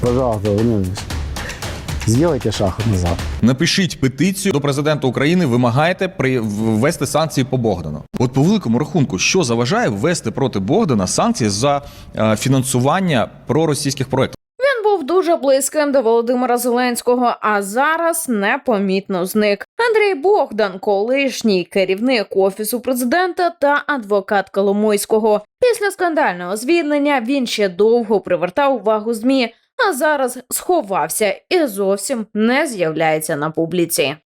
Пожалуйста, Владимир Ильич, сделайте шаг назад. Напишіть петицію до президента України. Вимагайте при ввести санкції по Богдану. От по великому рахунку, що заважає ввести проти Богдана санкції за е, фінансування проросійських проєктів? Він був дуже близьким до Володимира Зеленського, а зараз непомітно зник. Андрій Богдан, колишній керівник офісу президента та адвокат Коломойського. Після скандального звільнення він ще довго привертав увагу змі, а зараз сховався і зовсім не з'являється на публіці.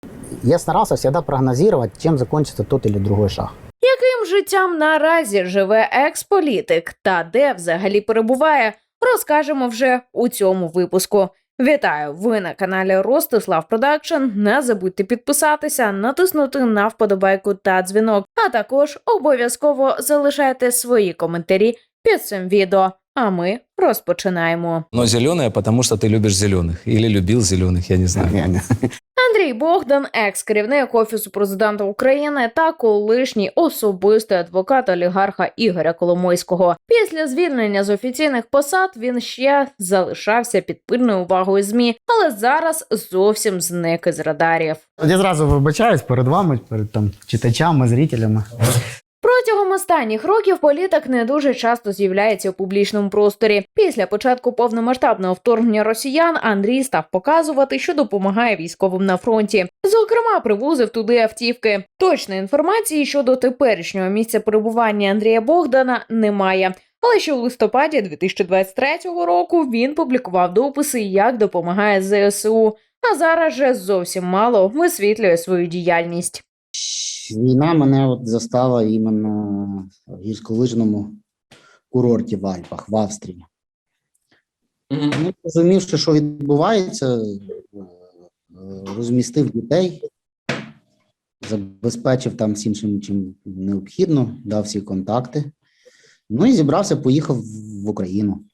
Я старался всегда прогнозировать, чем закончится тот или другой шаг. Яким життям наразі живе експолітик та де взагалі перебуває, розкажемо вже у цьому випуску. Вітаю! Ви на каналі Ростислав Продакшн. Не забудьте підписатися, натиснути на вподобайку та дзвінок, а також обов'язково залишайте свої коментарі під цим відео. А ми розпочинаємо. Но зеленая, потому что ты любишь зеленых. Или любил зеленых, я не знаю. Не, не. Андрій Богдан, екс-керівник офісу президента України та колишній особистий адвокат олігарха Ігоря Коломойського. Після звільнення з офіційних посад він ще залишався під пильною увагою змі, але зараз зовсім зник із радарів. Я зразу вибачаюсь перед вами, перед там читачами, зрителями. Останніх років політик не дуже часто з'являється у публічному просторі. Після початку повномасштабного вторгнення росіян Андрій став показувати, що допомагає військовим на фронті. Зокрема, привозив туди автівки. Точної інформації щодо теперішнього місця перебування Андрія Богдана немає. Але ще у листопаді 2023 року він публікував дописи, як допомагає ЗСУ. А зараз же зовсім мало висвітлює свою діяльність. Війна мене от застала іменно в гірськолижному курорті в Альпах, в Австрії. Ну, розумівши, що відбувається, е, розмістив дітей, забезпечив там всім, чим, чим необхідно, дав всі контакти. Ну і зібрався, поїхав в Україну.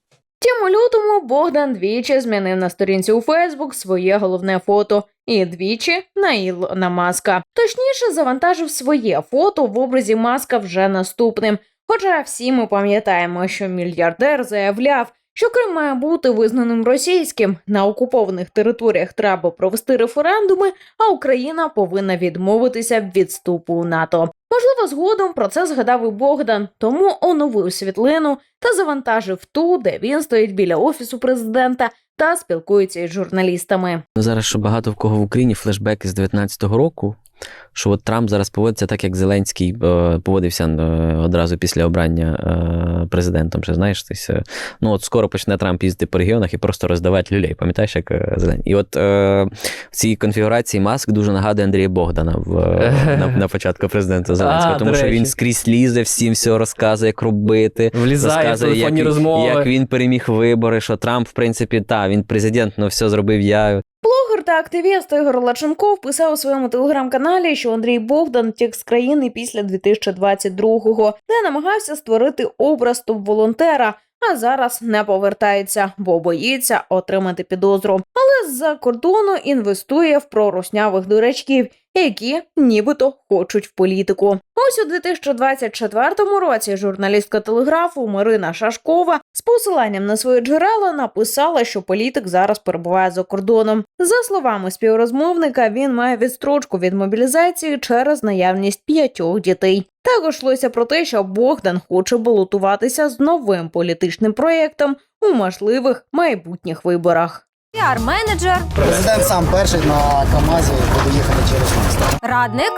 Втім, у лютому Богдан двічі змінив на сторінці у Фейсбук своє головне фото і двічі на Ілона Маска. Точніше, завантажив своє фото в образі Маска вже наступним. Хоча всі ми пам'ятаємо, що мільярдер заявляв, що Крим має бути визнаним російським. На окупованих територіях треба провести референдуми, а Україна повинна відмовитися від вступу у НАТО. Можливо, згодом про це згадав і Богдан, тому оновив світлину та завантажив ту, де він стоїть біля офісу президента та спілкується із журналістами. Зараз що багато в кого в Україні флешбеки з 19-го року, що от Трамп зараз поводиться так, як Зеленський е, поводився е, одразу після обрання е, президентом. Ще знаєш, е, ну от скоро почне Трамп їздити по регіонах і просто роздавати люлей. Пам'ятаєш, як Зеленський? І от в цій конфігурації Маск дуже нагадує Андрія Богдана в, на, на початку президента Зеленського, А, тому що він скрізь лізе, всім все розказує, як робити. Влізає в розказує, як, розмови. як він переміг вибори, що Трамп, в принципі, та, він президент, ну все зробив я. Та активіст Ігор Лаченков писав у своєму телеграм-каналі, що Андрій Богдан втік з країни після 2022-го, де намагався створити образ топ-волонтера, а зараз не повертається, бо боїться отримати підозру. Але з-за кордону інвестує в проруснявих дурачків, які нібито хочуть в політику. Ось у 2024 році журналістка телеграфу Марина Шашкова з посиланням на свої джерела написала, що політик зараз перебуває за кордоном. За словами співрозмовника, він має відстрочку від мобілізації через наявність п'ятьох дітей. Також йшлося про те, що Богдан хоче балотуватися з новим політичним проєктом у можливих майбутніх виборах. Піар-менеджер, Президент сам перший на КАМАЗі буде їхати через місто. радник,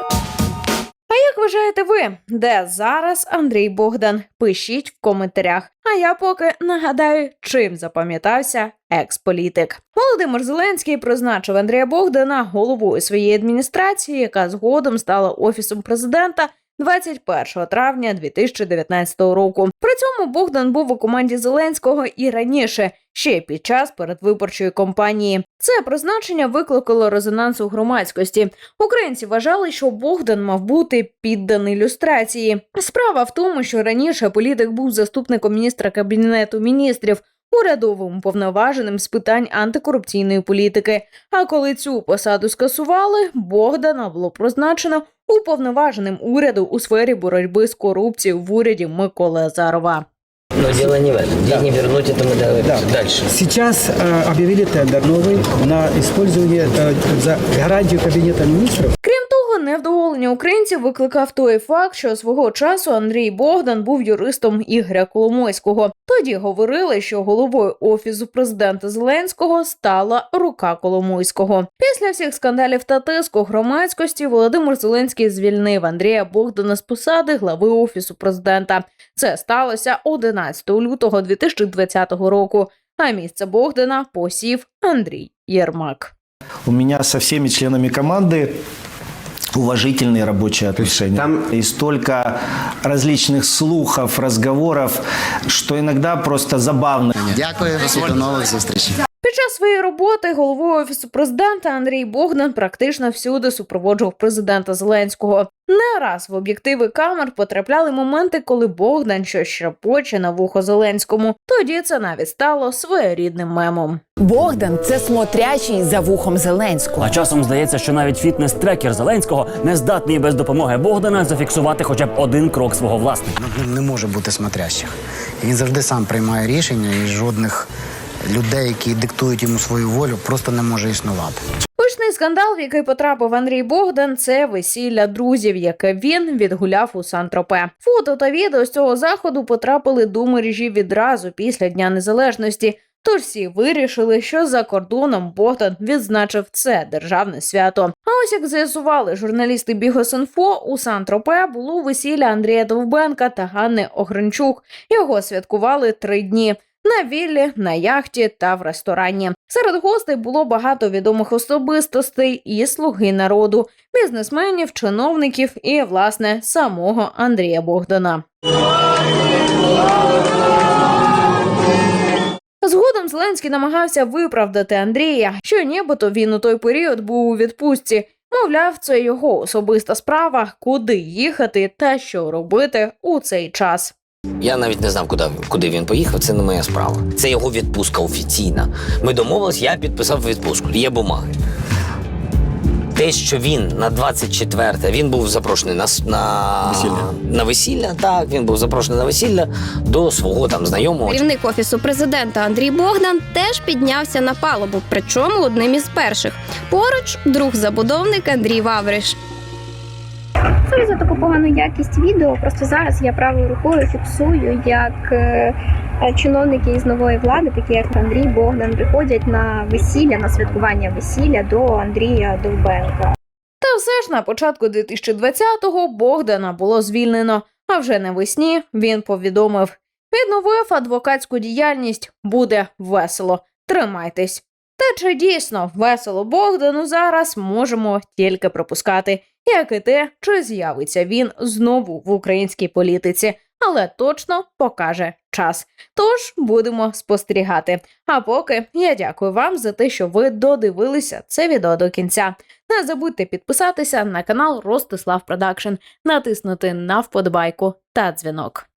Як вважаєте ви, де зараз Андрій Богдан? Пишіть в коментарях. А я поки нагадаю, чим запам'ятався екс-політик. Володимир Зеленський призначив Андрія Богдана головою своєї адміністрації, яка згодом стала офісом президента. 21 травня 2019 року. При цьому Богдан був у команді Зеленського і раніше, ще під час передвиборчої кампанії. Це призначення викликало резонанс у громадськості. Українці вважали, що Богдан мав бути підданий люстрації. Справа в тому, що раніше політик був заступником міністра кабінету міністрів. Урядовим уповноваженим з питань антикорупційної політики. А коли цю посаду скасували, Богдана було призначено уповноваженим уряду у сфері боротьби з корупцією в уряді Миколи Азарова. Но дело не в этом. Деньги вернуть это мы договорились. Да. Дальше. Сейчас э, объявили тендер новый на использование э, за гарантию Кабинета министров Крім того, невдоволення українців викликав той факт, що свого часу Андрій Богдан був юристом Ігоря Коломойського. Тоді говорили, що головою офісу президента Зеленського стала рука Коломойського. Після всіх скандалів та тиску громадськості Володимир Зеленський звільнив Андрія Богдана з посади глави офісу президента. Це сталося 11 лютого 2020 року. А місце Богдана посів Андрій Єрмак. У меня со всеми членами команды уважительные рабочие отношения. Там и столько различных слухов, разговоров, что иногда просто забавно. Дякую до новых зустрічей. Своєї роботи головою офісу президента Андрій Богдан практично всюди супроводжував президента Зеленського. Не раз в об'єктиви камер потрапляли моменти, коли Богдан щось шепоче на вухо Зеленському. Тоді це навіть стало своєрідним мемом. Богдан це смотрячий за вухом Зеленського. А часом здається, що навіть фітнес-трекер Зеленського не здатний без допомоги Богдана зафіксувати хоча б один крок свого власника. Ну, Не може бути смотрящих. Він завжди сам приймає рішення, і жодних людей, які диктують йому свою волю, просто не може існувати. Гучний скандал, в який потрапив Андрій Богдан, це весілля друзів, яке він відгуляв у Сан-Тропе. Фото та відео з цього заходу потрапили до мережі відразу після Дня Незалежності. Тож всі вирішили, що за кордоном Богдан відзначив це державне свято. А ось як з'ясували журналісти Бігосінфо, у Сан-Тропе було весілля Андрія Довбенка та Ганни Огренчук. Його святкували три дні. На віллі, на яхті та в ресторані. Серед гостей було багато відомих особистостей і слуги народу, бізнесменів, чиновників і, власне, самого Андрія Богдана. Згодом Зеленський намагався виправдати Андрія, що нібито він у той період був у відпустці. Мовляв, це його особиста справа, куди їхати та що робити у цей час. Я навіть не знав, куди, куди він поїхав. Це не моя справа. Це його відпустка офіційна. Ми домовились, я підписав відпустку. Є бумаги. Те, що він на 24 він був запрошений на, на Весілля. на весілля. Так, він був запрошений на весілля до свого там знайомого. Керівник офісу президента Андрій Богдан теж піднявся на палубу, причому одним із перших. Поруч друг забудовник Андрій Вавриш. Сорі за таку погану якість відео. Просто зараз я правою рукою фіксую, як е, е, чиновники із нової влади, такі як Андрій Богдан, приходять на весілля, на святкування весілля до Андрія Довбенка. Та все ж на початку 2020-го Богдана було звільнено, а вже навесні він повідомив: відновив адвокатську діяльність, буде весело. Тримайтесь. Та чи дійсно весело Богдану зараз можемо тільки припускати, як і те, чи з'явиться він знову в українській політиці, але точно покаже час. Тож будемо спостерігати. А поки я дякую вам за те, що ви додивилися це відео до кінця. Не забудьте підписатися на канал Ростислав Продакшн, натиснути на вподобайку та дзвінок.